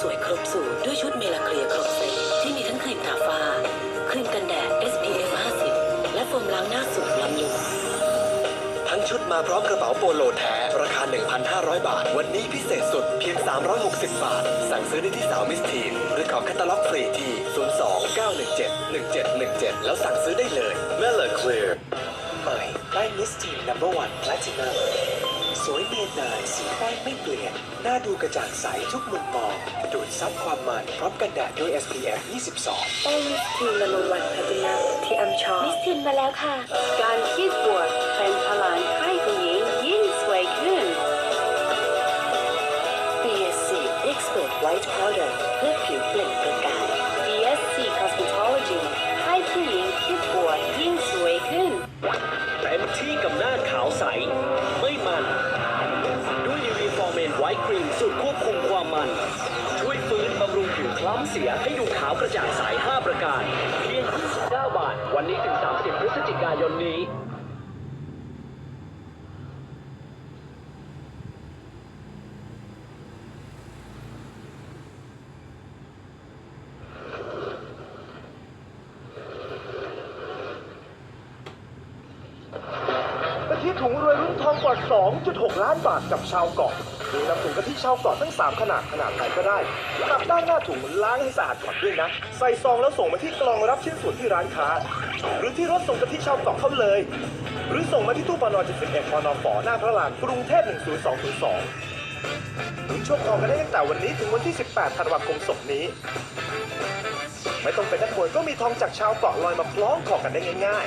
สวยครบสูตรด้วยชุดเมลาเคลียครบเซตที่มีทั้งครีมทาฟ้าครีมกันแดด SPF 50 และโฟมล้างหน้าสูตรล้ำยุงทั้งชุดมาพร้อมกระเป๋าโปโลแท้ ราคา 1,500 บาท วันนี้พิเศษสุดเพียง 360 บาท สั่งซื้อได้ที่สาวมิสทีนหรือขอแคตตาล็อกฟรีที่ 029171717 แล้วสั่งซื้อได้เลยเมลาร์ Clear ใหม่ได้มิสทีน number one platinum บอร์วันแพลตินัมสวยเนียนนานสีแป้งไม่เปลี่ยนหน้าดูกระจ่างใสทุกมุมมองดูดซับความมันพร้อมกันแดดด้วย SPF 22แป้งมิสทีนละมุนวันแพลตินัมที่อัมชอบมิสทินมาแล้วค่ะ การคิดบวกเป็นพลังให้ผู้หญิงยิ่งสวยขึ้น BSC Expert White Powder เพื่อผิวเปล่งประกาย ครีมสูตรควบคุมความมัน ช่วยฟื้นบำรุงผิวคล้ำเสียให้ดูขาวกระจ่างใส5ประการ เพียง 29 บาท วันนี้ถึง 30 พฤศจิกายนนี้ ทิถุงรวยรุ่นทองกว่า 2.6 ล้านบาทกับชาวเกาะมีน้ำถุงกะทิชาวเกาะทั้ง 3 ขนาดขนาดไหนก็ได้กลับด้านหน้าถุงล้างให้สะอาดก่อนด้วยนะ ใส่ซองแล้วส่งมาที่กล่องรับชิ้นส่วนที่ร้านค้า หรือที่รถส่งกะทิชาวเกาะเข้าเลย หรือส่งมาที่ตู้ปน71ปนฝหน้าพระรานกรุงเทพ10202ลุ้นโชคทองกันได้ตั้งแต่วันนี้ถึงวันที่ 18 ธันวาคมศกนี้ ไม่ต้องเป็นนักมวยก็มีทองจากชาวเกาะลอยมาคล้องคอกันได้ง่าย ๆ